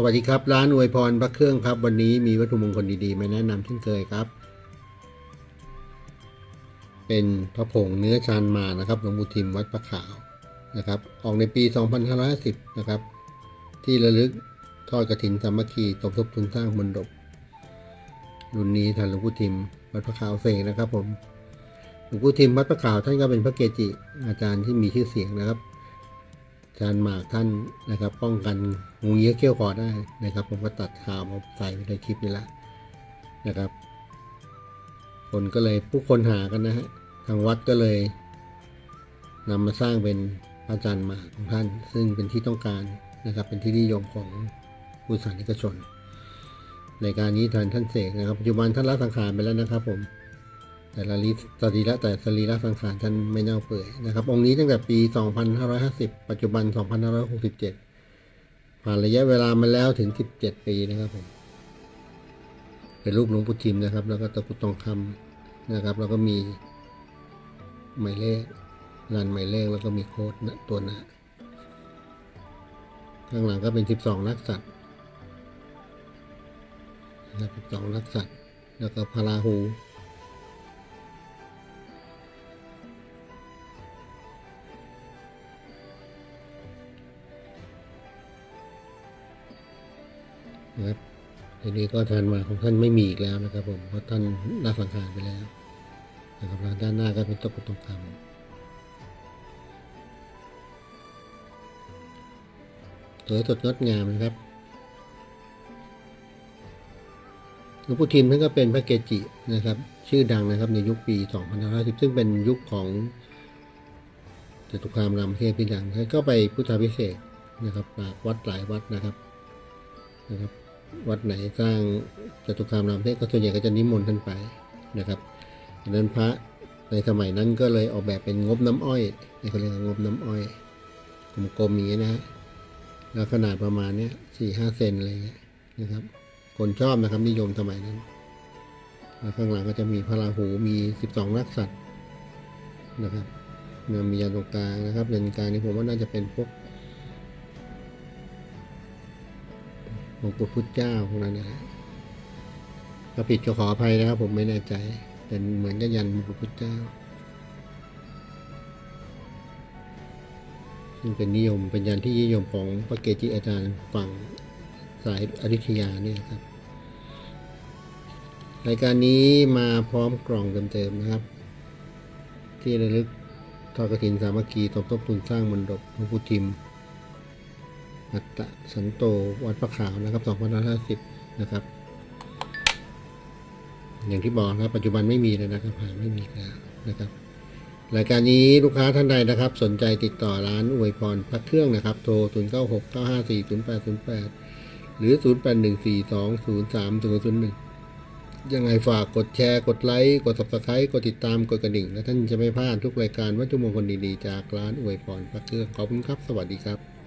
สวัสดีครับ ร้านอวยพรพระเครื่องครับ วันนี้มีวัตถุมงคลดีๆ มาแนะนำเช่นเคยครับ เป็นพระผงเนื้อชานมานะครับหลวงปู่ทิมวัดพระขาวนะครับ ออกในปี 2550 นะครับ ที่ระลึกทอดกระถินสามัคคีตบทบทุนสร้างมนดบรุ่นนี้ท่านหลวงปู่ทิมวัดพระขาวเสกนะครับผมหลวงปู่ทิมวัดพระขาวท่านก็เป็นพระเกจิอาจารย์ที่มีชื่อเสียงนะครับ อารหมากท่านนะครับ ป้องกันงูเงี้ยเขี้ยวคอได้นะครับ ผมก็ตัดข่าวมาใส่ไว้ในคลิปนี้ละนะครับ คนก็เลยผู้คนหากันนะฮะทางวัดก็เลยนำมาสร้างเป็นพระอาจารย์หมากของท่าน ซึ่งเป็นที่ต้องการนะครับ เป็นที่นิยมของผู้สานิกชน ในการนี้ท่านท่านเสกนะครับปัจจุบันท่านละสังขารไปแล้วนะครับผม แต่ละลิสรีระแต่สรีระสังขารท่านไม่เน่าเปื่อยนะครับ องค์นี้ตั้งแต่ปี 2550 ปัจจุบัน 2567 ผ่านระยะเวลามาแล้วถึง 17 ปีนะครับผมเป็นรูปหลวงปู่ทิมนะครับ แล้วก็ตะกุดทองคำนะครับ แล้วก็มีหมายเลขรันหมายเลขแล้วก็มีโค้ดนะตัวหนะข้างหลังก็เป็น 12 นักสัตว์นะครับ12 นักสัตว์ แล้วก็พาราหู นะครับทีนี้ก็ทานมาของท่านไม่มีอีกแล้วนะครับผมเพราะท่านละสังขารไปแล้วนะครับแล้วด้านหน้าก็เป็นตะกุดทองคำสวยสดงดงามนะครับหลวงปู่ทิมท่านก็เป็นพระเกจินะครับ ชื่อดังนะครับในยุคปี 2510 ซึ่งเป็นยุคของจตุคามรามเทพที่ดังท่านก็ไปพุทธพิเศษนะครับหลากวัดหลายวัดนะครับนะครับ วัดไหนสร้างจตุคามรามเทพก็ส่วนใหญ่ก็จะนิมนต์ท่านไปนะครับดังนั้นพระในสมัยนั้นก็เลยออกแบบเป็นงบน้ำอ้อยนี่เขาเรียกว่างบน้ำอ้อยกลมๆอย่างนี้นะฮะแล้วขนาดประมาณเนี้ยสี่ห้าเซนอะไรเงี้ยนะครับ คนชอบนะครับนิยมสมัยนั้นแล้วข้างหลังก็จะมีพระราหูมีสิบสองนักสัตว์นะครับมียันตรงกลางนะครับยันกลางนี่ผมว่าน่าจะเป็นพวก หลวงปู่พุทธเจ้าพวกนั้นนะถ้าผิดก็ขออภัยนะครับ ผมไม่แน่ใจแต่เหมือนกับยันหลวงปู่พุทธเจ้าซึ่งเป็นนิยมเป็นยันที่นิยมของพระเกจิอาจารย์ฝั่งสายอยุธยาเนี่ยครับรายการนี้มาพร้อมกล่องเติมๆนะครับ ที่ระลึกทอดกระถินสามัคคีตบทบทุนสร้างมนดบหลวงปู่ทิม อัตตะสันโตวัดพระขาวนะครับ2550นะครับ อย่างที่บอกนะครับ ปัจจุบันไม่มีเลยนะครับหาไม่มีแล้วนะครับรายการนี้ลูกค้าท่านใดนะครับ สนใจติดต่อร้านอวยพรพระเครื่องนะครับ โทร 096 954 0808 หรือ 0814203001 ยังไงฝากกดแชร์ กดไลค์ กด subscribe กดติดตาม กดกระดิ่ง และท่านจะไม่พลาดทุกรายการวัตถุมงคลดีๆ จากร้านอวยพรพระเครื่อง ขอบคุณครับ สวัสดีครับ